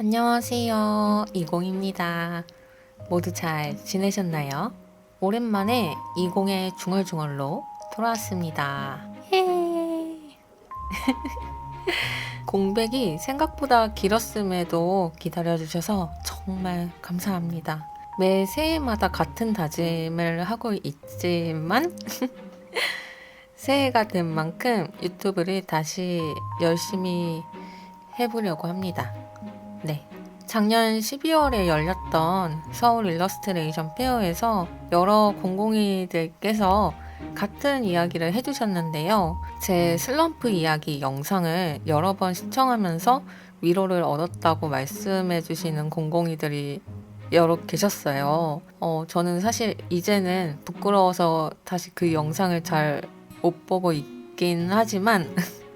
안녕하세요. 이공입니다. 모두 잘 지내셨나요? 오랜만에 이공의 중얼중얼로 돌아왔습니다. 예. 공백이 생각보다 길었음에도 기다려주셔서 정말 감사합니다. 매 새해마다 같은 다짐을 하고 있지만 새해가 된 만큼 유튜브를 다시 열심히 해보려고 합니다. 네. 작년 12월에 열렸던 서울 일러스트레이션 페어에서 여러 공공이들께서 같은 이야기를 해주셨는데요. 제 슬럼프 이야기 영상을 여러 번 시청하면서 위로를 얻었다고 말씀해 주시는 공공이들이 여러 계셨어요. 어, 저는 사실 이제는 부끄러워서 다시 그 영상을 잘 못 보고 있긴 하지만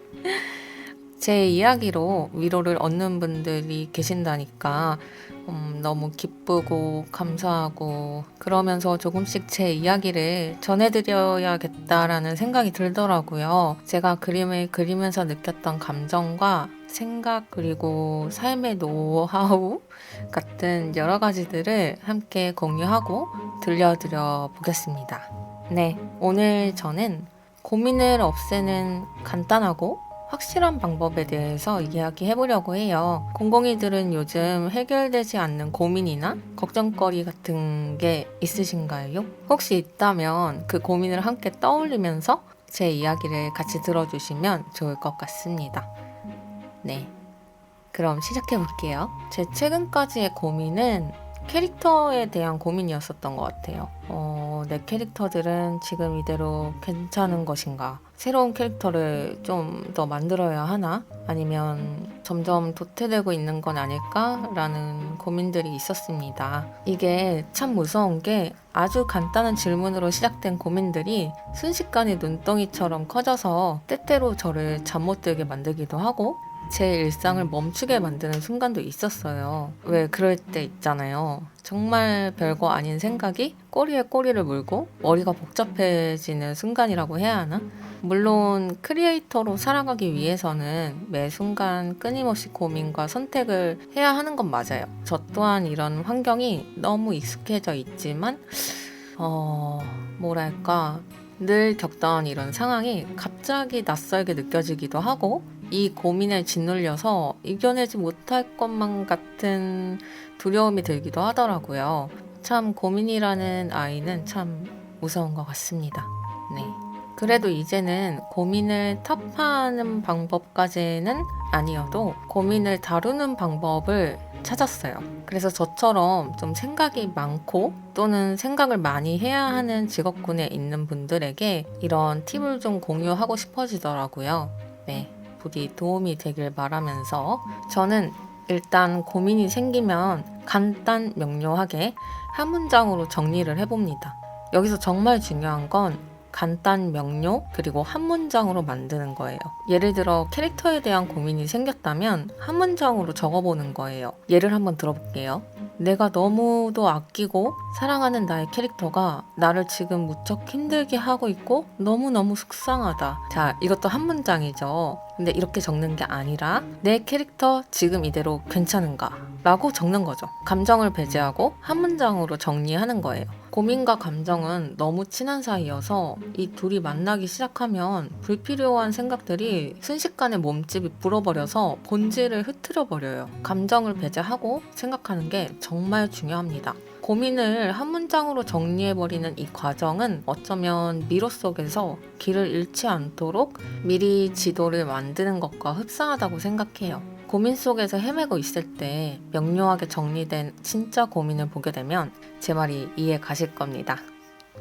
제 이야기로 위로를 얻는 분들이 계신다니까 음, 너무 기쁘고 감사하고 그러면서 조금씩 제 이야기를 전해드려야겠다라는 생각이 들더라고요. 제가 그림을 그리면서 느꼈던 감정과 생각 그리고 삶의 노하우 같은 여러 가지들을 함께 공유하고 들려드려 보겠습니다. 네, 오늘 저는 고민을 없애는 간단하고 확실한 방법에 대해서 이야기해 보려고 해요. 공공이들은 요즘 해결되지 않는 고민이나 걱정거리 같은 게 있으신가요? 혹시 있다면 그 고민을 함께 떠올리면서 제 이야기를 같이 들어주시면 좋을 것 같습니다. 네. 그럼 시작해 볼게요. 제 최근까지의 고민은 캐릭터에 대한 고민이었었던 것 같아요. 어, 내 캐릭터들은 지금 이대로 괜찮은 것인가? 새로운 캐릭터를 좀 더 만들어야 하나? 아니면 점점 도태되고 있는 건 아닐까라는 고민들이 있었습니다. 이게 참 무서운 게 아주 간단한 질문으로 시작된 고민들이 순식간에 눈덩이처럼 커져서 때때로 저를 잠 못 들게 만들기도 하고 제 일상을 멈추게 만드는 순간도 있었어요. 왜 그럴 때 있잖아요. 정말 별거 아닌 생각이 꼬리에 꼬리를 물고 머리가 복잡해지는 순간이라고 해야 하나? 물론 크리에이터로 살아가기 위해서는 매 순간 끊임없이 고민과 선택을 해야 하는 건 맞아요. 저 또한 이런 환경이 너무 익숙해져 있지만, 어, 뭐랄까. 늘 겪던 이런 상황이 갑자기 낯설게 느껴지기도 하고, 이 고민에 짓눌려서 이겨내지 못할 것만 같은 두려움이 들기도 하더라고요. 참 고민이라는 아이는 참 무서운 것 같습니다. 네. 그래도 이제는 고민을 타파하는 방법까지는 아니어도 고민을 다루는 방법을 찾았어요. 그래서 저처럼 좀 생각이 많고 또는 생각을 많이 해야 하는 직업군에 있는 분들에게 이런 팁을 좀 공유하고 싶어지더라고요. 네. 부디 도움이 되길 바라면서 저는 일단 고민이 생기면 간단 명료하게 한 문장으로 정리를 해봅니다. 여기서 정말 중요한 건 간단 명료 그리고 한 문장으로 만드는 거예요. 예를 들어 캐릭터에 대한 고민이 생겼다면 한 문장으로 적어보는 거예요. 예를 한번 들어볼게요. 내가 너무도 아끼고 사랑하는 나의 캐릭터가 나를 지금 무척 힘들게 하고 있고 너무너무 속상하다. 자, 이것도 한 문장이죠. 근데 이렇게 적는 게 아니라 내 캐릭터 지금 이대로 괜찮은가? 라고 적는 거죠. 감정을 배제하고 한 문장으로 정리하는 거예요. 고민과 감정은 너무 친한 사이여서 이 둘이 만나기 시작하면 불필요한 생각들이 순식간에 몸집이 불어버려서 본질을 흐트려 버려요. 감정을 배제하고 생각하는 게 정말 중요합니다. 고민을 한 문장으로 정리해버리는 이 과정은 어쩌면 미로 속에서 길을 잃지 않도록 미리 지도를 만드는 것과 흡사하다고 생각해요. 고민 속에서 헤매고 있을 때 명료하게 정리된 진짜 고민을 보게 되면 제 말이 이해 가실 겁니다.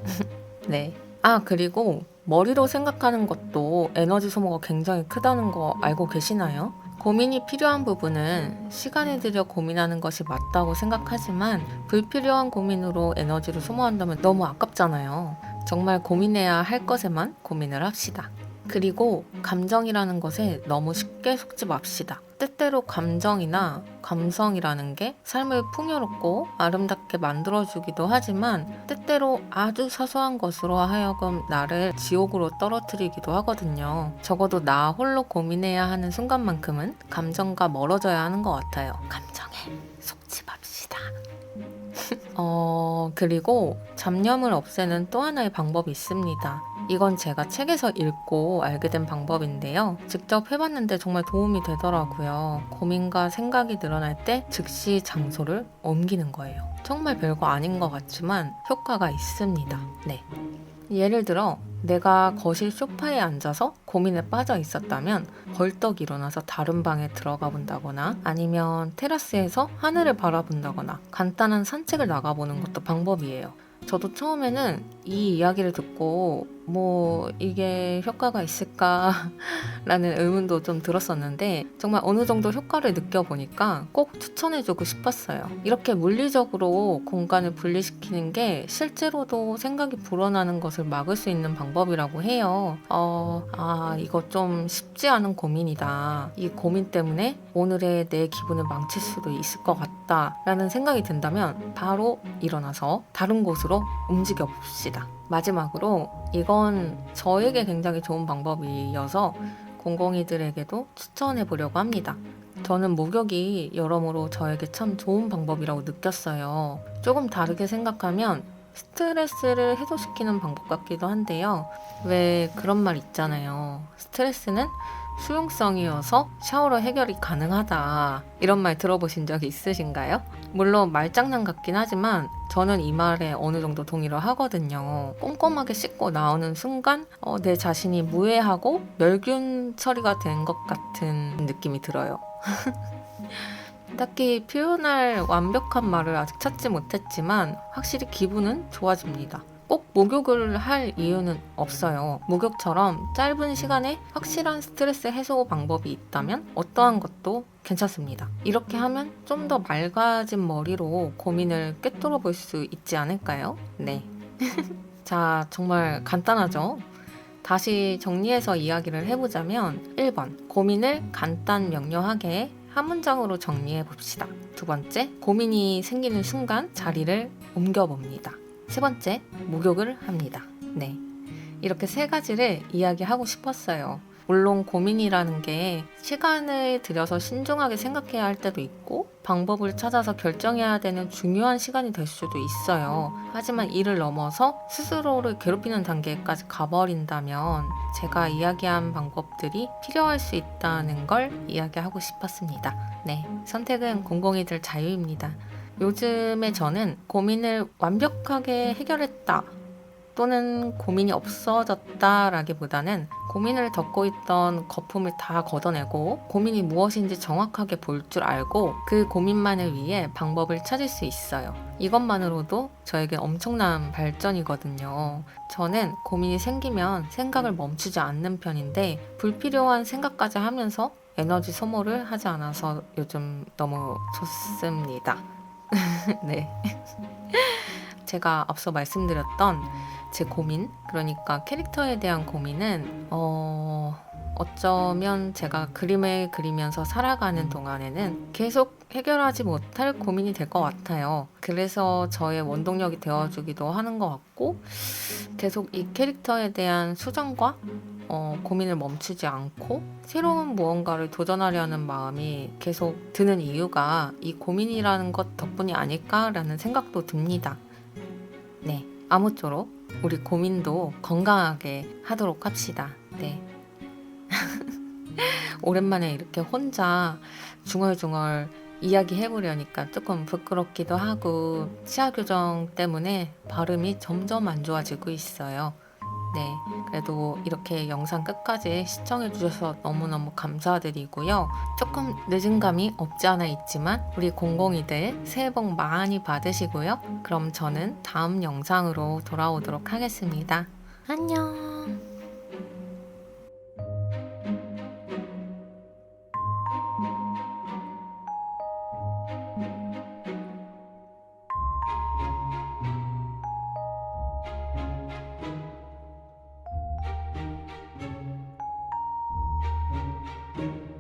네. 아, 그리고 머리로 생각하는 것도 에너지 소모가 굉장히 크다는 거 알고 계시나요? 고민이 필요한 부분은 시간을 들여 고민하는 것이 맞다고 생각하지만 불필요한 고민으로 에너지를 소모한다면 너무 아깝잖아요. 정말 고민해야 할 것에만 고민을 합시다. 그리고 감정이라는 것에 너무 쉽게 속지 맙시다. 때때로 감정이나 감성이라는 게 삶을 풍요롭고 아름답게 만들어주기도 하지만 때때로 아주 사소한 것으로 하여금 나를 지옥으로 떨어뜨리기도 하거든요. 적어도 나 홀로 고민해야 하는 순간만큼은 감정과 멀어져야 하는 것 같아요. 감정에 속지 맙시다. 어, 그리고 잡념을 없애는 또 하나의 방법이 있습니다. 이건 제가 책에서 읽고 알게 된 방법인데요. 직접 해봤는데 정말 도움이 되더라고요. 고민과 생각이 늘어날 때 즉시 장소를 옮기는 거예요. 정말 별거 아닌 것 같지만 효과가 있습니다. 네. 예를 들어 내가 거실 소파에 앉아서 고민에 빠져 있었다면 벌떡 일어나서 다른 방에 들어가 본다거나 아니면 테라스에서 하늘을 바라본다거나 간단한 산책을 나가보는 것도 방법이에요. 저도 처음에는 이 이야기를 듣고 뭐 이게 효과가 있을까라는 의문도 좀 들었었는데 정말 어느 정도 효과를 느껴보니까 꼭 추천해주고 싶었어요. 이렇게 물리적으로 공간을 분리시키는 게 실제로도 생각이 불어나는 것을 막을 수 있는 방법이라고 해요. 어, 아, 이거 좀 쉽지 않은 고민이다. 이 고민 때문에 오늘의 내 기분을 망칠 수도 있을 것 같다라는 생각이 든다면 바로 일어나서 다른 곳으로 움직여 봅시다. 마지막으로 이건 저에게 굉장히 좋은 방법이어서 공공이들에게도 추천해 보려고 합니다. 저는 목욕이 여러모로 저에게 참 좋은 방법이라고 느꼈어요. 조금 다르게 생각하면 스트레스를 해소시키는 방법 같기도 한데요. 왜 그런 말 있잖아요. 스트레스는 수용성이어서 샤워로 해결이 가능하다. 이런 말 들어보신 적 있으신가요? 물론 말장난 같긴 하지만 저는 이 말에 어느 정도 동의를 하거든요. 꼼꼼하게 씻고 나오는 순간 어, 내 자신이 무해하고 멸균 처리가 된 것 같은 느낌이 들어요. 딱히 표현할 완벽한 말을 아직 찾지 못했지만 확실히 기분은 좋아집니다. 꼭 목욕을 할 이유는 없어요. 목욕처럼 짧은 시간에 확실한 스트레스 해소 방법이 있다면 어떠한 것도 괜찮습니다. 이렇게 하면 좀 더 맑아진 머리로 고민을 꿰뚫어 볼 수 있지 않을까요? 네. 자, 정말 간단하죠? 다시 정리해서 이야기를 해보자면 1번 고민을 간단 명료하게 한 문장으로 정리해 봅시다. 두 번째 고민이 생기는 순간 자리를 옮겨 봅니다. 세 번째 목욕을 합니다. 네. 이렇게 세 가지를 이야기하고 싶었어요. 물론 고민이라는 게 시간을 들여서 신중하게 생각해야 할 때도 있고 방법을 찾아서 결정해야 되는 중요한 시간이 될 수도 있어요. 하지만 이를 넘어서 스스로를 괴롭히는 단계까지 가버린다면 제가 이야기한 방법들이 필요할 수 있다는 걸 이야기하고 싶었습니다. 네. 선택은 공공이들 자유입니다. 요즘에 저는 고민을 완벽하게 해결했다. 또는 고민이 없어졌다라기보다는 고민을 덮고 있던 거품을 다 걷어내고 고민이 무엇인지 정확하게 볼 줄 알고 그 고민만을 위해 방법을 찾을 수 있어요. 이것만으로도 저에게 엄청난 발전이거든요. 저는 고민이 생기면 생각을 멈추지 않는 편인데 불필요한 생각까지 하면서 에너지 소모를 하지 않아서 요즘 너무 좋습니다. 네. 제가 앞서 말씀드렸던 제 고민, 그러니까 캐릭터에 대한 고민은, 어, 어쩌면 제가 그림을 그리면서 살아가는 동안에는 계속 해결하지 못할 고민이 될 것 같아요. 그래서 저의 원동력이 되어주기도 하는 것 같고, 계속 이 캐릭터에 대한 수정과 어, 고민을 멈추지 않고 새로운 무언가를 도전하려는 마음이 계속 드는 이유가 이 고민이라는 것 덕분이 아닐까라는 생각도 듭니다. 네, 아무쪼록 우리 고민도 건강하게 하도록 합시다. 네. 오랜만에 이렇게 혼자 중얼중얼 이야기해보려니까 조금 부끄럽기도 하고 치아 교정 때문에 발음이 점점 안 좋아지고 있어요. 네. 그래도 이렇게 영상 끝까지 시청해 주셔서 너무너무 감사드리고요. 조금 늦은 감이 없지 않아 있지만 우리 공공이들 새해 복 많이 받으시고요. 그럼 저는 다음 영상으로 돌아오도록 하겠습니다. 안녕. you